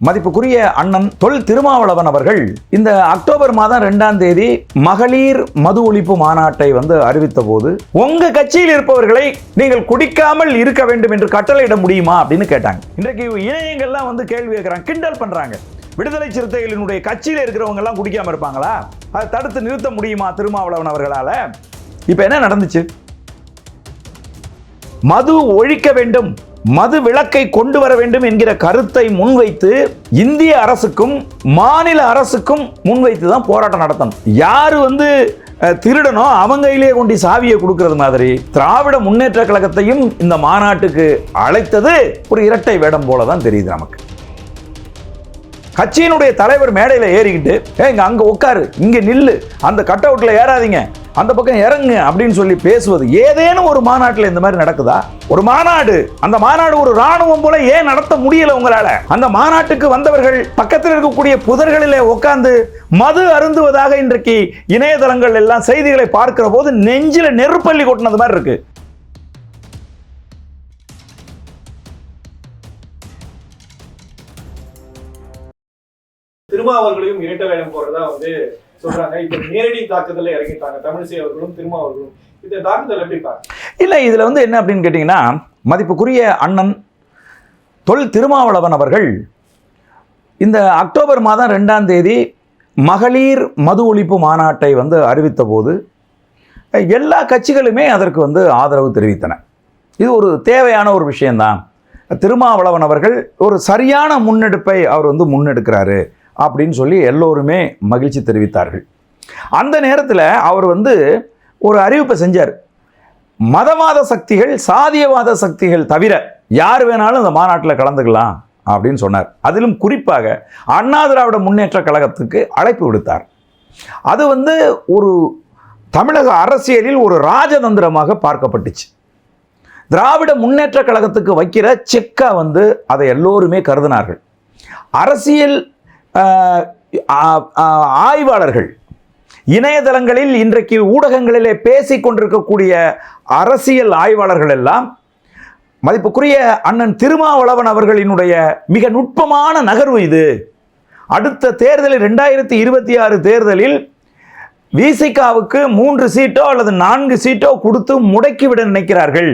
மதிப்புக்குரிய அண்ணன் தொல் திருமாவளவன் அவர்கள் இந்த அக்டோபர் மாதம் ரெண்டாம் தேதி மகளிர் மது ஒழிப்பு மாநாட்டை வந்து அறிவித்த போது உங்க கட்சியில் இருப்பவர்களை நீங்கள் குடிக்காமல் இருக்க வேண்டும் என்று கட்டளையிட முடியுமா? அப்படின்னு கேட்டாங்க. இன்றைக்கு இணையங்கள்லாம் வந்து கேள்வி கேட்கிறாங்க கிண்டல் பண்றாங்க. விடுதலை சிறுத்தைகளினுடைய கட்சியில் இருக்கிறவங்க எல்லாம் குடிக்காம இருப்பாங்களா? அதை தடுத்து நிறுத்த முடியுமா திருமாவளவன் அவர்களால? இப்ப என்ன நடந்துச்சு? மது ஒழிக்க வேண்டும். மது விளக்கை கொண்டு வர வேண்டும் என்கிற கருத்தை முன்வைத்து இந்திய அரசுக்கும் மாநில அரசுக்கும் முன்வைத்து தான் போராட்டம் நடத்தணும். யார் வந்து திருடனோ அவங்க கையிலே கொண்டு சாவியை கொடுக்கறது மாதிரி திராவிட முன்னேற்ற கழகத்தையும் இந்த மாநாட்டுக்கு அழைத்தது ஒரு இரட்டை வேடம் போல தான் தெரியுது நமக்கு. கட்சியினுடைய தலைவர் மேடையில் ஏறிக்கிட்டு ஏங்க அங்கே உட்காரு இங்கே நில்லு அந்த கட் அவுட்டில் ஏறாதீங்க. அந்த பக்கம் இறங்கு அப்படின்னு சொல்லி பேசுவது ஏதேனும் ஒரு மாநாட்டில் இந்த மாதிரி நடக்குதா? ஒரு மாநாடு. அந்த மாநாடு ஒரு ராணுவம் போல ஏன் நடத்த முடியல உங்களால? அந்த மாநாட்டுக்கு வந்தவர்கள் பக்கத்தில் இருக்கக்கூடிய புதர்களிலே உட்கார்ந்து மது அருந்துவதாக இன்றைக்கு இணையதளங்கள் எல்லாம் செய்திகளை பார்க்கிற போது நெஞ்சில நெருப்பள்ளி கொட்டினது மாதிரி இருக்கு. திருமாவர்களையும் இரட்டை வேடம் போறதா வந்து சொல்றாங்க. இப்ப நேரடி தாக்குதல இறங்கிட்டாங்க. தமிழிசை அவர்களும் திருமாவர்களும் இந்த தாக்குதல் எப்படி பாருங்க இல்லை இதில் வந்து என்ன அப்படின்னு கேட்டீங்கன்னா மதிப்புக்குரிய அண்ணன் தொல் திருமாவளவன் அவர்கள் இந்த அக்டோபர் மாதம் ரெண்டாம் தேதி மகளிர் மது ஒழிப்பு மாநாட்டை வந்து அறிவித்த போது எல்லா கட்சிகளுமே அதற்கு வந்து ஆதரவு தெரிவித்தன. இது ஒரு தேவையான ஒரு விஷயந்தான் திருமாவளவன் அவர்கள் ஒரு சரியான முன்னெடுப்பை அவர் வந்து முன்னெடுக்கிறாரு. அப்படின்னு சொல்லி எல்லோருமே மகிழ்ச்சி தெரிவித்தார்கள். அந்த நேரத்தில் அவர் வந்து ஒரு அறிவிப்பை செஞ்சார். மதவாத சக்திகள் சாதியவாத சக்திகள் தவிர யார் வேணாலும் அந்த மாநாட்டில் கலந்துக்கலாம் அப்படின்னு சொன்னார். அதிலும் குறிப்பாக அண்ணா திராவிட முன்னேற்ற கழகத்துக்கு அழைப்பு விடுத்தார். அது வந்து ஒரு தமிழக அரசியலில் ஒரு ராஜதந்திரமாக பார்க்கப்பட்டுச்சு. திராவிட முன்னேற்ற கழகத்துக்கு வைக்கிற செக்கா வந்து அதை எல்லோருமே கருதினார்கள். அரசியல் ஆய்வாளர்கள் இணையதளங்களில் இன்றைக்கு ஊடகங்களிலே பேசிக் கொண்டிருக்கக்கூடிய அரசியல் ஆய்வாளர்கள் எல்லாம் மதிப்புக்குரிய அண்ணன் திருமாவளவன் அவர்களினுடைய மிக நுட்பமான நகர்வு இது. அடுத்த தேர்தலில் ரெண்டாயிரத்தி இருபத்தி ஆறு தேர்தலில் விசிகாவுக்கு மூன்று சீட்டோ அல்லது நான்கு சீட்டோ கொடுத்து முடக்கிவிட நினைக்கிறார்கள்.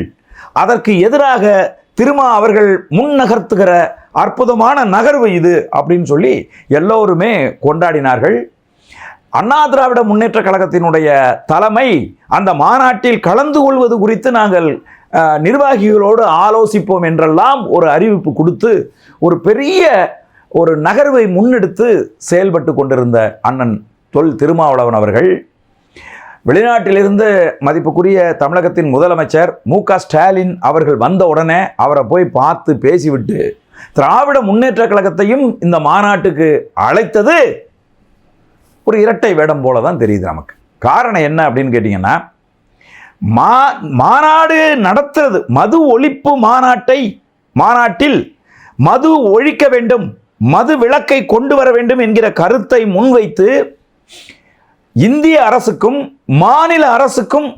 அதற்கு எதிராக திருமா அவர்கள் முன் நகர்த்துகிற அற்புதமான நகர்வு இது அப்படின்னு சொல்லி எல்லோருமே கொண்டாடினார்கள். அண்ணா திராவிட முன்னேற்ற கழகத்தினுடைய தலைமை அந்த மாநாட்டில் கலந்து கொள்வது குறித்து நாங்கள் நிர்வாகிகளோடு ஆலோசிப்போம் என்றெல்லாம் ஒரு அறிவிப்பு கொடுத்து ஒரு பெரிய ஒரு நகர்வை முன்னெடுத்து செயல்பட்டு கொண்டிருந்த அண்ணன் தொல் திருமாவளவன் அவர்கள். வெளிநாட்டிலிருந்து மதிப்புக்குரிய தமிழகத்தின் முதலமைச்சர் மு க ஸ்டாலின் அவர்கள் வந்த உடனே அவரை போய் பார்த்து பேசிவிட்டு திராவிட முன்னேற்ற கழகத்தையும் இந்த மாநாட்டுக்கு அழைத்தது ஒரு இரட்டை வேடம் போல தான் தெரியுது நமக்கு. காரணம் என்ன அப்படின்னு கேட்டிங்கன்னா மா மாநாடு நடத்துறது மது ஒழிப்பு மாநாட்டை மாநாட்டில் மது ஒழிக்க வேண்டும் மது விளக்கை கொண்டு வர வேண்டும் என்கிற கருத்தை முன்வைத்து இந்திய அரசுக்கும் மாநில அரசுக்கும்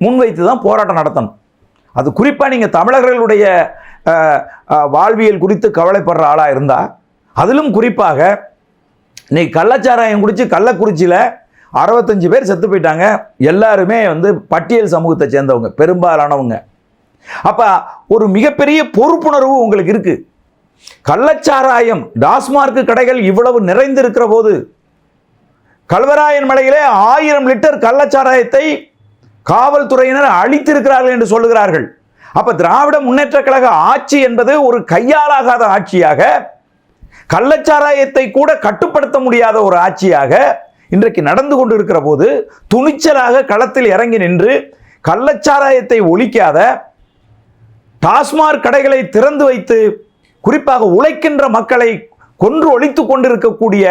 முன்வைத்து தான் போராட்டம் நடத்தணும். அது குறிப்பாக நீங்கள் தமிழர்களுடைய வாழ்வியல் குறித்து கவலைப்படுற ஆளாக இருந்தால் அதிலும் குறிப்பாக நீ கள்ளச்சாராயம் குடித்து கள்ளக்குறிச்சியில் அறுபத்தஞ்சு பேர் செத்து போயிட்டாங்க. எல்லாருமே வந்து பட்டியல் சமூகத்தை சேர்ந்தவங்க பெரும்பாலானவங்க. அப்போ ஒரு மிகப்பெரிய பொறுப்புணர்வு உங்களுக்கு இருக்குது கள்ளச்சாராயம் டாஸ்மார்க் கடைகள் இவ்வளவு நிறைந்திருக்கிற போது கல்வராயன் மலையிலே ஆயிரம் லிட்டர் கள்ளச்சாராயத்தை காவல்துறையினர் அழித்திருக்கிறார்கள் என்று சொல்லுகிறார்கள். அப்ப திராவிட முன்னேற்ற கழக ஆட்சி என்பது ஒரு கையாலாகாத ஆட்சியாக கள்ளச்சாராயத்தை கூட கட்டுப்படுத்த முடியாத ஒரு ஆட்சியாக இன்றைக்கு நடந்து கொண்டிருக்கிற போது துணிச்சலாக களத்தில் இறங்கி நின்று கள்ளச்சாராயத்தை ஒழிக்காத டாஸ்மாக் கடைகளை திறந்து வைத்து குறிப்பாக உழைக்கின்ற மக்களை கொன்று ஒழித்து கொண்டிருக்கக்கூடிய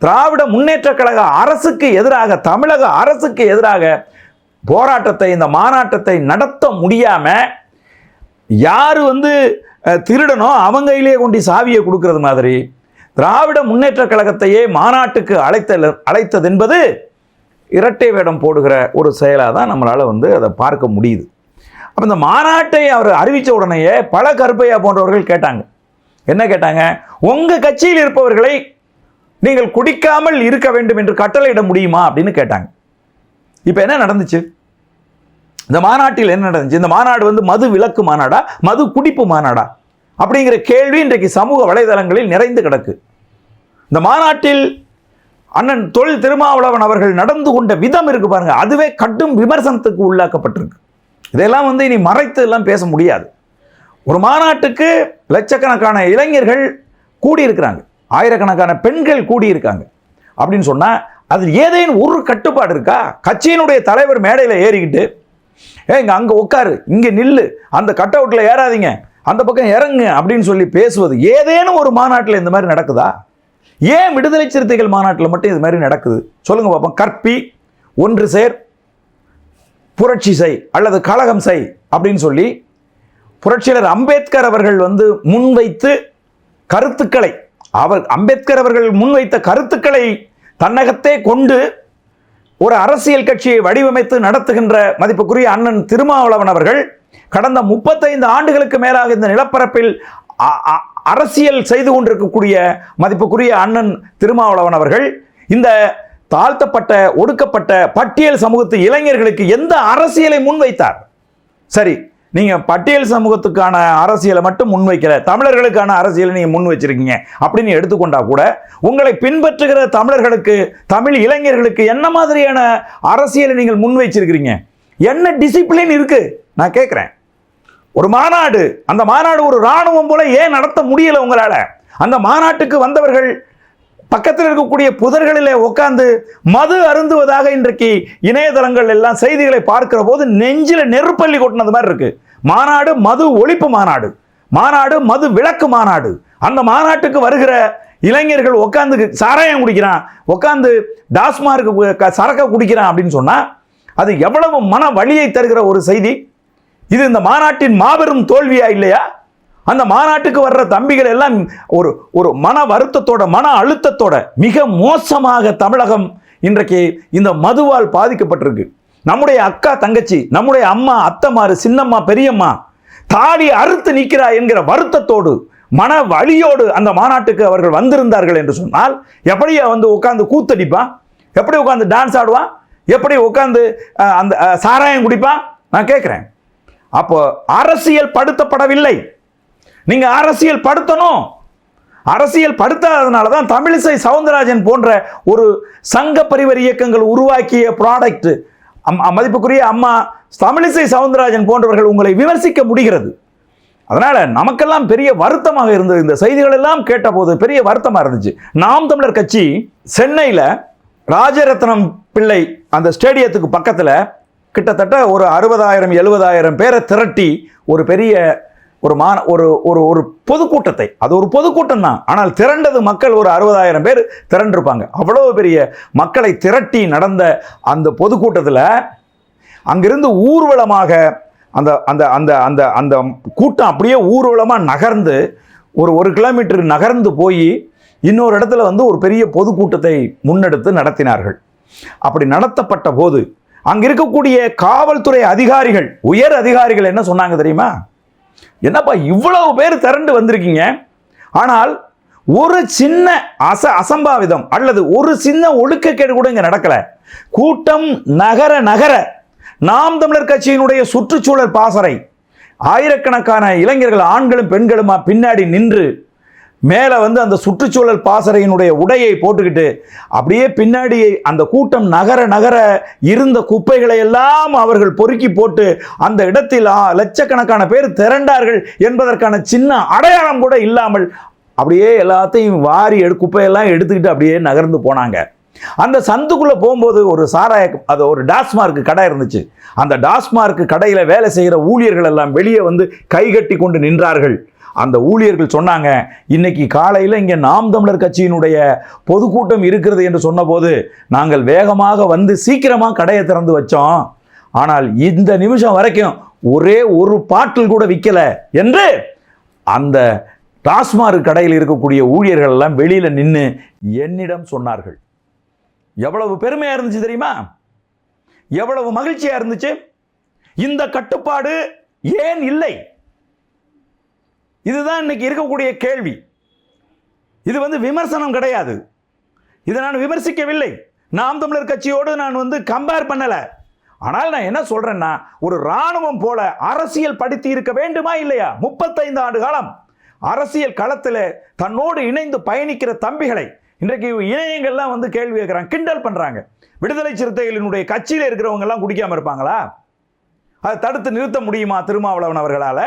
திராவிட முன்னேற்ற கழக அரசுக்கு எதிராக தமிழக அரசுக்கு எதிராக போராட்டத்தை இந்த மாநாட்டத்தை நடத்த முடியாமல் யார் வந்து திருடனோ அவங்க கையிலே கொண்டு சாவியை கொடுக்கறது மாதிரி திராவிட முன்னேற்ற கழகத்தையே மாநாட்டுக்கு அழைத்த அழைத்தது என்பது இரட்டை வேடம் போடுகிற ஒரு செயலாக தான் நம்மளால் வந்து அதை பார்க்க முடியுது. அப்போ இந்த மாநாட்டை அவர் அறிவித்த உடனேயே பல கருப்பையா போன்றவர்கள் கேட்டாங்க. என்ன கேட்டாங்க? உங்கள் கட்சியில் இருப்பவர்களை நீங்கள் குடிக்காமல் இருக்க வேண்டும் என்று கட்டளையிட முடியுமா? அப்படின்னு கேட்டாங்க. இப்போ என்ன நடந்துச்சு? இந்த மாநாட்டில் என்ன நடந்துச்சு? இந்த மாநாடு வந்து மது விலக்கு மாநாடா? மது குடிப்பு மாநாடா? அப்படிங்கிற கேள்வி இன்றைக்கு சமூக வலைதளங்களில் நிறைந்து கிடக்கு. இந்த மாநாட்டில் அண்ணன் தொழில் திருமாவளவன் அவர்கள் நடந்து கொண்ட விதம் இருக்கு பாருங்க. அதுவே கடும் விமர்சனத்துக்கு உள்ளாக்கப்பட்டிருக்கு. இதெல்லாம் வந்து இனி மறைத்து எல்லாம் பேச முடியாது. ஒரு மாநாட்டுக்கு லட்சக்கணக்கான இளைஞர்கள் கூடியிருக்கிறாங்க. ஆயிரக்கணக்கான பெண்கள் கூடியிருக்காங்க. அப்படின்னு சொன்னால் அதில் ஏதேனும் ஒரு கட்டுப்பாடு இருக்கா? கட்சியினுடைய தலைவர் மேடையில் ஏறிக்கிட்டு ஏங்க அங்கே உட்காரு. இங்கே நில்லு. அந்த கட் அவுட்டில் ஏறாதீங்க. அந்த பக்கம் இறங்கு அப்படின்னு சொல்லி பேசுவது ஏதேனும் ஒரு மாநாட்டில் இந்த மாதிரி நடக்குதா? ஏன் விடுதலை சிறுத்தைகள் மாநாட்டில் மட்டும் இது மாதிரி நடக்குது? சொல்லுங்கள் பாப்போம். கற்பி ஒன்று சேர் புரட்சி செய் அல்லது கழகம் செய் அப்படின்னு சொல்லி புரட்சியாளர் அம்பேத்கர் அவர்கள் வந்து முன்வைத்து கருத்துக்களை அவர் அம்பேத்கர் அவர்கள் முன்வைத்த கருத்துக்களை தன்னகத்தே கொண்டு ஒரு அரசியல் கட்சியை வடிவமைத்து நடத்துகின்ற மதிப்புக்குரிய அண்ணன் திருமாவளவன் அவர்கள் கடந்த முப்பத்தைந்து ஆண்டுகளுக்கு மேலாக இந்த நிலப்பரப்பில் அ- அ- அரசியல் செய்து கொண்டிருக்கக்கூடிய மதிப்புக்குரிய அண்ணன் திருமாவளவன் அவர்கள் இந்த தாழ்த்தப்பட்ட ஒடுக்கப்பட்ட பட்டியல் சமூகத்து இளைஞர்களுக்கு எந்த அரசியலை முன்வைத்தார்? சரி நீங்கள் பட்டியல் சமூகத்துக்கான அரசியலை மட்டும் முன்வைக்கல தமிழர்களுக்கான அரசியலை நீங்கள் முன் வச்சிருக்கீங்க அப்படின்னு எடுத்துக்கொண்டா கூட உங்களை பின்பற்றுகிற தமிழர்களுக்கு தமிழ் இளைஞர்களுக்கு என்ன மாதிரியான அரசியலை நீங்கள் முன் வச்சிருக்கிறீங்க என்ன டிசிப்ளின் இருக்குது நான் கேட்குறேன் ஒரு மாநாடு அந்த மாநாடு ஒரு ராணுவம் போல ஏன் நடத்த முடியல உங்களால்? அந்த மாநாட்டுக்கு வந்தவர்கள் பக்கத்தில் இருக்கக்கூடிய புதர்களிலே உட்கார்ந்து மது அருந்துவதாக இன்றைக்கு இணையதளங்கள் எல்லாம் செய்திகளை பார்க்கிற போது நெஞ்சில் நெருப்பள்ளி கொட்டினது மாதிரி இருக்கு. மாநாடு மது ஒழிப்பு மாநாடு. மாநாடு மது விளக்கு மாநாடு. அந்த மாநாட்டுக்கு வருகிற இளைஞர்கள் உட்காந்து சாராயம் குடிக்கிறான் உட்காந்து டாஸ்மார்க்கு சரக்க குடிக்கிறான் அப்படின்னு சொன்னால் அது எவ்வளவு மன வழியை தருகிற ஒரு செய்தி? இது இந்த மாநாட்டின் மாபெரும் தோல்வியா இல்லையா? அந்த மாநாட்டுக்கு வர்ற தம்பிகள் எல்லாம் ஒரு ஒரு மன வருத்தத்தோட மன அழுத்தத்தோட மிக மோசமாக தமிழகம் இன்றைக்கு இந்த மதுவால் பாதிக்கப்பட்டிருக்கு. நம்முடைய அக்கா தங்கச்சி நம்முடைய அம்மா அத்தமாறு சின்னம்மா பெரியம்மா தாடி அறுத்து நிற்கிறா என்கிற வருத்தத்தோடு மன வழியோடு அந்த மாநாட்டுக்கு அவர்கள் வந்திருந்தார்கள் என்று சொன்னால் எப்படியா வந்து உட்காந்து கூத்தடிப்பான் எப்படி உட்காந்து டான்ஸ் ஆடுவான் எப்படி உட்காந்து அந்த சாராயம் குடிப்பான் நான் கேட்குறேன் அப்போ அரசியல் படுத்தப்படவில்லை. நீங்கள் அரசியல் படுத்தணும். அரசியல் படுத்தாததுனால தான் தமிழிசை சவுந்தரராஜன் போன்ற ஒரு சங்க பரிவர் இயக்கங்கள் உருவாக்கிய ப்ராடக்ட் மதிப்புக்குரிய அம்மா தமிழிசை சவுந்தரராஜன் போன்றவர்கள் உங்களை விமர்சிக்க முடிகிறது. அதனால் நமக்கெல்லாம் பெரிய வருத்தமாக இருந்தது. இந்த செய்திகள் எல்லாம் கேட்டபோது பெரிய வருத்தமாக இருந்துச்சு. நாம் தமிழர் கட்சி சென்னையில் ராஜரத்னம் பிள்ளை அந்த ஸ்டேடியத்துக்கு பக்கத்தில் கிட்டத்தட்ட ஒரு அறுபதாயிரம் எழுபதாயிரம் பேரை திரட்டி ஒரு பெரிய ஒரு மான ஒரு ஒரு ஒரு பொதுக்கூட்டத்தை. அது ஒரு பொதுக்கூட்டம் தான் ஆனால் திரண்டது மக்கள் ஒரு அறுபதாயிரம் பேர் திரண்டிருப்பாங்க. அவ்வளவு பெரிய மக்களை திரட்டி நடந்த அந்த பொதுக்கூட்டத்தில் அங்கிருந்து ஊர்வலமாக அந்த அந்த அந்த அந்த அந்த கூட்டம் அப்படியே ஊர்வலமாக நகர்ந்து ஒரு ஒரு கிலோமீட்டர் நகர்ந்து போய் இன்னொரு இடத்துல வந்து ஒரு பெரிய பொதுக்கூட்டத்தை முன்னெடுத்து நடத்தினார்கள். அப்படி நடத்தப்பட்ட போது அங்கே இருக்கக்கூடிய காவல்துறை அதிகாரிகள் உயர் அதிகாரிகள் என்ன சொன்னாங்க தெரியுமா? என்னப்பா இவ்வளவு பேர் திரண்டு வந்திருக்கீங்க? ஆனால் ஒரு சின்ன அச அசம்பாவிதம் அல்லது ஒரு சின்ன ஒழுக்கக்கேடு கூட இங்க நடக்கலை. கூட்டம் நகர நகர நாம் தமிழர் கட்சியினுடைய சுற்றுச்சூழல் பாசறை. ஆயிரக்கணக்கான இளைஞர்கள் ஆண்களும் பெண்களுமா பின்னாடி நின்று மேலே வந்து அந்த சுற்றுச்சூழல் பாசறையினுடைய உடையை போட்டுக்கிட்டு அப்படியே பின்னாடி அந்த கூட்டம் நகர நகர இருந்த குப்பைகளை எல்லாம் அவர்கள் பொறுக்கி போட்டு அந்த இடத்தில் ஆ, லட்சக்கணக்கான பேர் திரண்டார்கள் என்பதற்கான சின்ன அடையாளம் கூட இல்லாமல் அப்படியே எல்லாத்தையும் வாரி எடு குப்பையெல்லாம் எடுத்துக்கிட்டு அப்படியே நகர்ந்து போனாங்க. அந்த சந்துக்குள்ளே போகும்போது ஒரு சாராய அது ஒரு டாஸ்மார்க் கடை இருந்துச்சு. அந்த டாஸ்மார்க் கடையில் வேலை செய்கிற ஊழியர்கள் எல்லாம் வெளியே வந்து கைகட்டி கொண்டு நின்றார்கள். அந்த ஊழியர்கள் சொன்னாங்க இன்னைக்கு காலையில் இங்கே நாம் தமிழர் கட்சியினுடைய பொதுக்கூட்டம் இருக்கிறது என்று சொன்னபோது நாங்கள் வேகமாக வந்து சீக்கிரமாக கடையை திறந்து வச்சோம். ஆனால் இந்த நிமிஷம் வரைக்கும் ஒரே ஒரு பாட்டில் கூட விற்கலை என்று அந்த டாஸ்மார்க் கடையில் இருக்கக்கூடிய ஊழியர்கள் எல்லாம் வெளியில் நின்று என்னிடம் சொன்னார்கள். எவ்வளவு பெருமையாக இருந்துச்சு தெரியுமா? எவ்வளவு மகிழ்ச்சியாக இருந்துச்சு? இந்த கட்டுப்பாடு ஏன் இல்லை? இதுதான் இன்னைக்கு இருக்கக்கூடிய கேள்வி. இது வந்து விமர்சனம் கிடையாது. இதை நான் விமர்சிக்கவில்லை. நாம் தமிழர் கட்சியோடு நான் வந்து கம்பேர் பண்ணலை. ஆனால் நான் என்ன சொல்கிறேன்னா ஒரு ராணுவம் போல அரசியல் படித்து இருக்க வேண்டுமா இல்லையா? முப்பத்தைந்து ஆண்டு காலம் அரசியல் களத்தில் தன்னோடு இணைந்து பயணிக்கிற தம்பிகளை இன்றைக்கு இணையங்கள்லாம் வந்து கேள்வி கேட்குறாங்க கிண்டல் பண்ணுறாங்க விடுதலை சிறுத்தைகளினுடைய கட்சியில் இருக்கிறவங்கெல்லாம் குடிக்காமல் இருப்பாங்களா? அதை தடுத்து நிறுத்த முடியுமா திருமாவளவன் அவர்களால்?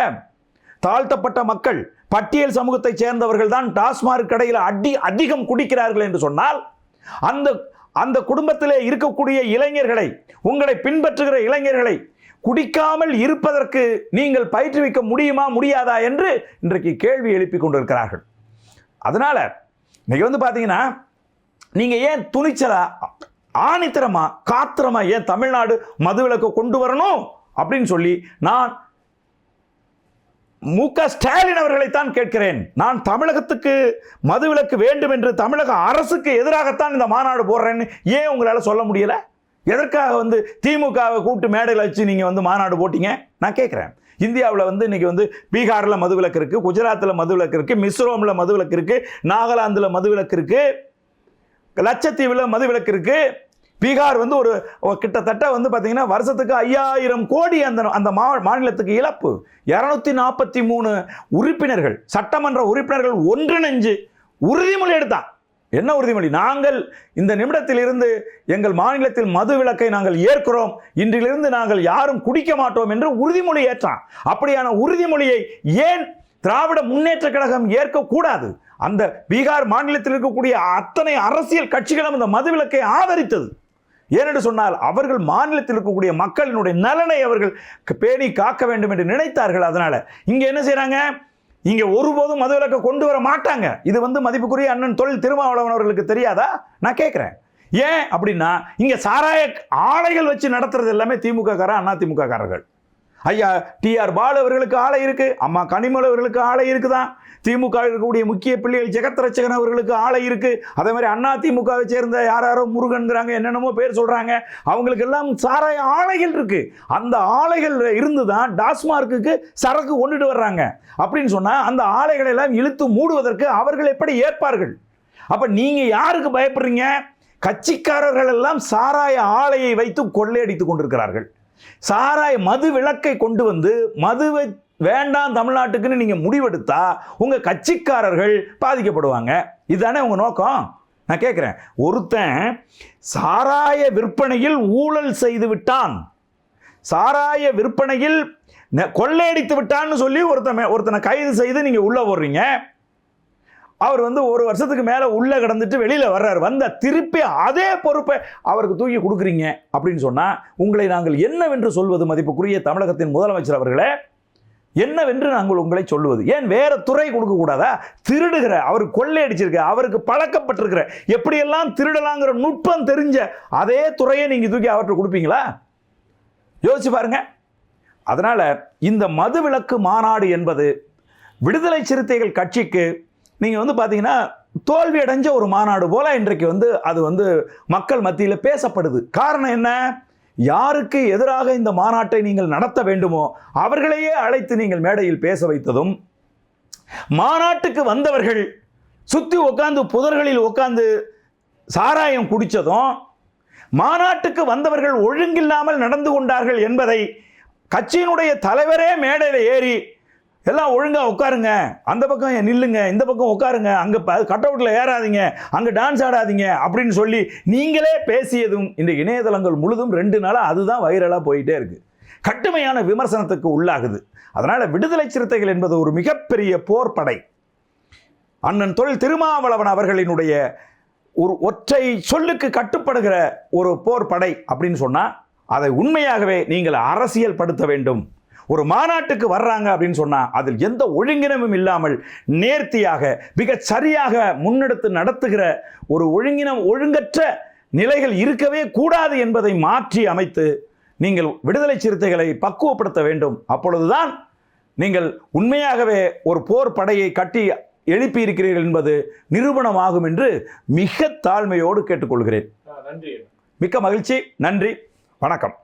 தாழ்த்தப்பட்ட மக்கள் பட்டியல் சமூகத்தைச் சேர்ந்தவர்கள் தான் டாஸ்மாக் கடையில் அடி அதிகம் குடிக்கிறார்கள் என்று சொன்னால் அந்த அந்த குடும்பத்திலே இருக்கக்கூடிய இளைஞர்களை உங்களை பின்பற்றுகிற இளைஞர்களை குடிக்காமல் இருப்பதற்கு நீங்கள் பயிற்றுவிக்க முடியுமா முடியாதா என்று இன்றைக்கு கேள்வி எழுப்பி கொண்டிருக்கிறார்கள். அதனால் இன்றைக்கி வந்து பார்த்தீங்கன்னா நீங்கள் ஏன் துணிச்சலா ஆணித்தரமாக காத்திரமா ஏன் தமிழ்நாடு மதுவிலக்கு கொண்டு வரணும் அப்படின்னு சொல்லி நான் மு க ஸ்டாலின் அவர்களைத்தான் கேட்கிறேன். நான் தமிழகத்துக்கு மதுவிலக்கு வேண்டும் என்று தமிழக அரசுக்கு எதிராகத்தான் இந்த மாநாடு போடுறேன்னு ஏன் உங்களால் சொல்ல முடியல? எதற்காக வந்து திமுகவை கூட்டு மேடையில் வச்சு நீங்கள் வந்து மாநாடு போட்டீங்க? நான் கேட்குறேன். இந்தியாவில் வந்து இன்னைக்கு வந்து பீகாரில் மதுவிலக்கு இருக்குது குஜராத்தில் மதுவிலக்கு இருக்குது மிஸ்ரோமில் மதுவிலக்கு இருக்குது நாகாலாந்தில் மதுவிலக்கு இருக்குது லட்சத்தீவில் மதுவிலக்கு இருக்குது பீகார் வந்து ஒரு கிட்டத்தட்ட வந்து பார்த்தீங்கன்னா வருஷத்துக்கு ஐயாயிரம் கோடி அந்த அந்த மா மாநிலத்துக்கு இழப்பு. இரநூத்தி நாற்பத்தி மூணு உறுப்பினர்கள் சட்டமன்ற உறுப்பினர்கள் ஒன்றிணைஞ்சு உறுதிமொழி எடுத்தான். என்ன உறுதிமொழி? நாங்கள் இந்த நிமிடத்திலிருந்து எங்கள் மாநிலத்தில் மது விளக்கை நாங்கள் ஏற்கிறோம். இன்றிலிருந்து நாங்கள் யாரும் குடிக்க மாட்டோம் என்று உறுதிமொழி ஏற்றான். அப்படியான உறுதிமொழியை ஏன் திராவிட முன்னேற்ற கழகம் ஏற்கக்கூடாது? அந்த பீகார் மாநிலத்தில் இருக்கக்கூடிய அத்தனை அரசியல் கட்சிகளும் அந்த மதுவிலக்கை ஆதரித்தது. ஏனென்று சொன்னால் அவர்கள் மாநிலத்தில் இருக்கக்கூடிய மக்களினுடைய நலனை அவர்கள் பேணி காக்க வேண்டும் என்று நினைத்தார்கள். அதனால் இங்கே என்ன செய்கிறாங்க இங்கே ஒருபோதும் மதுவிலக்கை கொண்டு வர மாட்டாங்க. இது வந்து மதிப்புக்குரிய அண்ணன் தொழில் திருமாவளவன் அவர்களுக்கு தெரியாதா? நான் கேட்குறேன். ஏன் அப்படின்னா இங்கே சாராய ஆலைகள் வச்சு நடத்துறது எல்லாமே திமுக காரன் அண்ணா காரர்கள் ஐயா டிஆர் பாலு அவர்களுக்கு ஆலை இருக்கு. அம்மா கனிமொழி அவர்களுக்கு ஆலை இருக்குதான் திமுக இருக்கக்கூடிய முக்கிய பிள்ளைகள் ஜெகத்ரட்சகன் அவர்களுக்கு ஆலை இருக்கு. அதே மாதிரி அண்ணா திமுகவை சேர்ந்த யார் யாரோ முருகன்கிறாங்க என்னென்னமோ பேர் சொல்றாங்க. அவங்களுக்கு எல்லாம் சாராய ஆலைகள் இருக்கு. அந்த ஆலைகள் இருந்து தான் டாஸ்மார்க்குக்கு சரக்கு கொண்டுட்டு வர்றாங்க. அப்படின்னு சொன்னா அந்த ஆலைகளை எல்லாம் இழுத்து மூடுவதற்கு அவர்கள் எப்படி ஏற்பார்கள்? அப்ப நீங்க யாருக்கு பயப்படுறீங்க? கட்சிக்காரர்கள் எல்லாம் சாராய ஆலையை வைத்து கொள்ளையடித்துக் கொண்டிருக்கிறார்கள். சாராய மது விளக்கை கொண்டு வந்து மதுவை வேண்டாம் தமிழ்நாட்டுக்குன்னு நீங்கள் முடிவெடுத்தா உங்கள் கட்சிக்காரர்கள் பாதிக்கப்படுவாங்க. இதுதானே உங்கள் நோக்கம்? நான் கேட்குறேன் ஒருத்தன் சாராய விற்பனையில் ஊழல் செய்து விட்டான். சாராய விற்பனையில் கொள்ளையடித்து விட்டான்னு சொல்லி ஒருத்தன் ஒருத்தனை கைது செய்து நீங்கள் உள்ளே போடுறீங்க. அவர் வந்து ஒரு வருஷத்துக்கு மேலே உள்ளே கிடந்துட்டு வெளியில் வர்றாரு. வந்த திருப்பி அதே பொறுப்பை அவருக்கு தூக்கி கொடுக்குறீங்க அப்படின்னு சொன்னால் உங்களை நாங்கள் என்னவென்று சொல்வது மதிப்புக்குரிய தமிழகத்தின் முதலமைச்சர் அவர்களே என்னவென்று நாங்கள் உங்களை சொல்லுவது? ஏன் வேற துறை கொடுக்கக்கூடாதா திருடுகிற அவர் கொள்ளையடிச்சிருக்க அவருக்கு பழக்கப்பட்டிருக்கிற எப்படியெல்லாம் திருடலாங்கிற நுட்பம் தெரிஞ்ச அதே துறையை நீங்கள் தூக்கி அவர்கிட்ட கொடுப்பீங்களா? யோசிச்சு பாருங்க. அதனால் இந்த மதுவிலக்கு மாநாடு என்பது விடுதலை சிறுத்தைகள் கட்சிக்கு நீங்கள் வந்து பார்த்தீங்கன்னா தோல்வி அடைஞ்ச ஒரு மாநாடு போல இன்றைக்கு வந்து அது வந்து மக்கள் மத்தியில் பேசப்படுது. காரணம் என்ன? யாருக்கு எதிராக இந்த மாநாட்டை நீங்கள் நடத்த வேண்டுமோ அவர்களையே அழைத்து நீங்கள் மேடையில் பேச வைத்ததும் மாநாட்டுக்கு வந்தவர்கள் சுற்றி உட்காந்து புதர்களில் உட்காந்து சாராயம் குடித்ததும் மாநாட்டுக்கு வந்தவர்கள் ஒழுங்கில்லாமல் நடந்து கொண்டார்கள் என்பதை கட்சியினுடைய தலைவரே மேடையில் ஏறி எல்லாம் ஒழுங்காக உட்காருங்க. அந்த பக்கம் நில்லுங்க. இந்த பக்கம் உட்காருங்க. அங்கே கட் அவுட்டில் ஏறாதீங்க. அங்கே டான்ஸ் ஆடாதீங்க அப்படின்னு சொல்லி நீங்களே பேசியதும் இந்த இணையதளங்கள் முழுதும் ரெண்டு நாளாக அதுதான் வைரலாக போயிட்டே இருக்குது கட்டுமையான விமர்சனத்துக்கு உள்ளாகுது. அதனால் விடுதலை சிறுத்தைகள் என்பது ஒரு மிகப்பெரிய போர்ப்படை. அண்ணன் தொழில் திருமாவளவன் அவர்களினுடைய ஒரு ஒற்றை சொல்லுக்கு கட்டுப்படுகிற ஒரு போர் படை அப்படின்னு சொன்னால் அதை உண்மையாகவே நீங்கள் அரசியல் படுத்த வேண்டும். ஒரு மாநாட்டுக்கு வர்றாங்க அப்படின்னு சொன்னா அதில் எந்த ஒழுங்கினமும் இல்லாமல் நேர்த்தியாக மிகச் சரியாக முன்னெடுத்து நடத்துகிற ஒரு ஒழுங்கினம் ஒழுங்கற்ற நிலைகள் இருக்கவே கூடாது என்பதை மாற்றி அமைத்து நீங்கள் விடுதலை சிறுத்தைகளை பக்குவப்படுத்த வேண்டும். அப்பொழுதுதான் நீங்கள் உண்மையாகவே ஒரு போர் படையை கட்டி எழுப்பி இருக்கிறீர்கள் என்பது நிரூபணமாகும் என்று மிக தாழ்மையோடு கேட்டுக்கொள்கிறேன். நன்றி. மிக்க மகிழ்ச்சி. நன்றி. வணக்கம்.